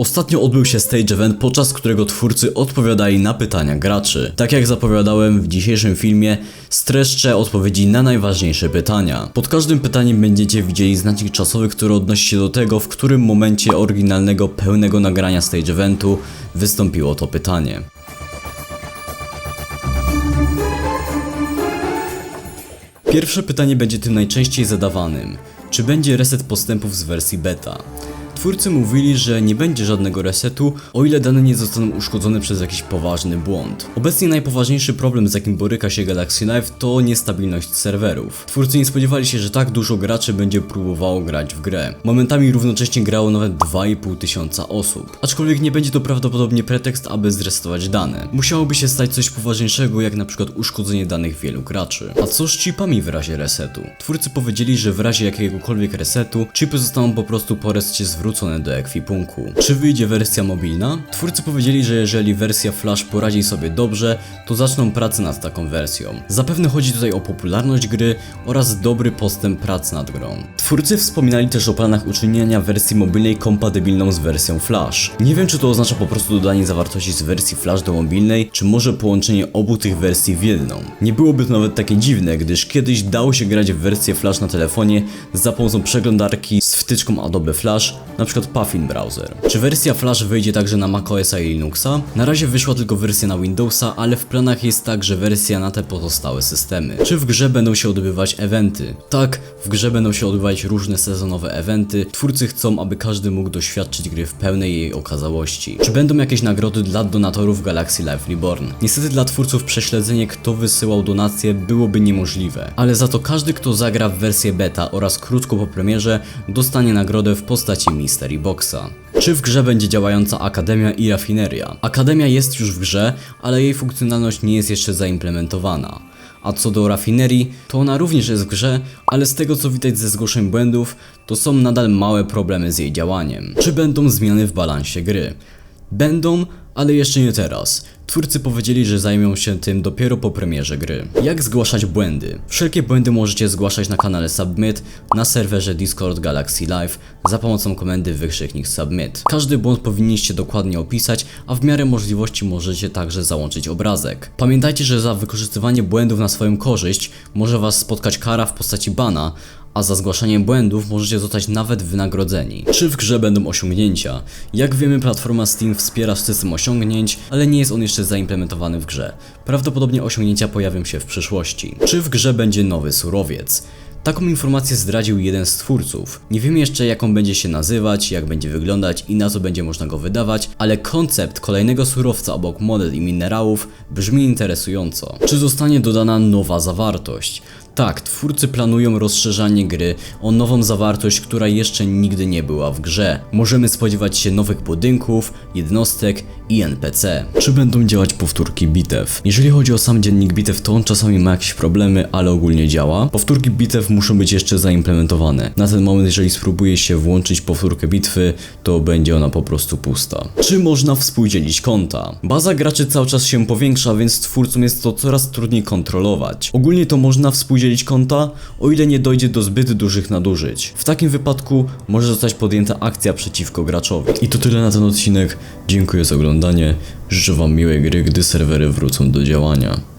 Ostatnio odbył się stage event, podczas którego twórcy odpowiadali na pytania graczy. Tak jak zapowiadałem w dzisiejszym filmie, streszczę odpowiedzi na najważniejsze pytania. Pod każdym pytaniem będziecie widzieli znacik czasowy, który odnosi się do tego, w którym momencie oryginalnego, pełnego nagrania stage eventu wystąpiło to pytanie. Pierwsze pytanie będzie tym najczęściej zadawanym. Czy będzie reset postępów z wersji beta? Twórcy mówili, że nie będzie żadnego resetu, o ile dane nie zostaną uszkodzone przez jakiś poważny błąd. Obecnie najpoważniejszy problem, z jakim boryka się Galaxy Live, to niestabilność serwerów. Twórcy nie spodziewali się, że tak dużo graczy będzie próbowało grać w grę. Momentami równocześnie grało nawet 2,5 tysiąca osób. Aczkolwiek nie będzie to prawdopodobnie pretekst, aby zresetować dane. Musiałoby się stać coś poważniejszego, jak na przykład uszkodzenie danych wielu graczy. A co z chipami w razie resetu? Twórcy powiedzieli, że w razie jakiegokolwiek resetu, chipy zostaną po prostu po resecie zwrócone do ekwipunku. Czy wyjdzie wersja mobilna? Twórcy powiedzieli, że jeżeli wersja Flash poradzi sobie dobrze, to zaczną pracę nad taką wersją. Zapewne chodzi tutaj o popularność gry oraz dobry postęp prac nad grą. Twórcy wspominali też o planach uczynienia wersji mobilnej kompatybilną z wersją Flash. Nie wiem, czy to oznacza po prostu dodanie zawartości z wersji Flash do mobilnej, czy może połączenie obu tych wersji w jedną. Nie byłoby to nawet takie dziwne, gdyż kiedyś dało się grać w wersję Flash na telefonie za pomocą przeglądarki z wtyczką Adobe Flash, przykład Puffin Browser. Czy wersja Flash wyjdzie także na macOSa i Linuxa? Na razie wyszła tylko wersja na Windowsa, ale w planach jest także wersja na te pozostałe systemy. Czy w grze będą się odbywać eventy? Tak, w grze będą się odbywać różne sezonowe eventy. Twórcy chcą, aby każdy mógł doświadczyć gry w pełnej jej okazałości. Czy będą jakieś nagrody dla donatorów Galaxy Live Reborn? Niestety dla twórców prześledzenie kto wysyłał donacje byłoby niemożliwe, ale za to każdy kto zagra w wersję beta oraz krótko po premierze dostanie nagrodę w postaci Mystery Boxa. Czy w grze będzie działająca Akademia i Rafineria? Akademia jest już w grze, ale jej funkcjonalność nie jest jeszcze zaimplementowana. A co do rafinerii, to ona również jest w grze, ale z tego co widać ze zgłoszeń błędów, to są nadal małe problemy z jej działaniem. Czy będą zmiany w balansie gry? Będą, ale jeszcze nie teraz. Twórcy powiedzieli, że zajmą się tym dopiero po premierze gry. Jak zgłaszać błędy? Wszelkie błędy możecie zgłaszać na kanale Submit, na serwerze Discord Galaxy Live za pomocą komendy wykrzyknik Submit. Każdy błąd powinniście dokładnie opisać, a w miarę możliwości możecie także załączyć obrazek. Pamiętajcie, że za wykorzystywanie błędów na swoją korzyść może was spotkać kara w postaci bana, a za zgłaszanie błędów możecie zostać nawet wynagrodzeni. Czy w grze będą osiągnięcia? Jak wiemy, platforma Steam wspiera system osiągnięć, ale nie jest on jeszcze zaimplementowany w grze. Prawdopodobnie osiągnięcia pojawią się w przyszłości. Czy w grze będzie nowy surowiec? Taką informację zdradził jeden z twórców. Nie wiemy jeszcze jak on będzie się nazywać, jak będzie wyglądać i na co będzie można go wydawać, ale koncept kolejnego surowca obok model i minerałów brzmi interesująco. Czy zostanie dodana nowa zawartość? Tak, twórcy planują rozszerzanie gry o nową zawartość, która jeszcze nigdy nie była w grze. Możemy spodziewać się nowych budynków, jednostek i NPC. Czy będą działać powtórki bitew? Jeżeli chodzi o sam dziennik bitew, to on czasami ma jakieś problemy, ale ogólnie działa. Powtórki bitew muszą być jeszcze zaimplementowane. Na ten moment, jeżeli spróbuje się włączyć powtórkę bitwy, to będzie ona po prostu pusta. Czy można współdzielić konta? Baza graczy cały czas się powiększa, więc twórcom jest to coraz trudniej kontrolować. Ogólnie to można współdzielić konta, o ile nie dojdzie do zbyt dużych nadużyć. W takim wypadku może zostać podjęta akcja przeciwko graczowi. I to tyle na ten odcinek. Dziękuję za oglądanie. Życzę wam miłej gry, gdy serwery wrócą do działania.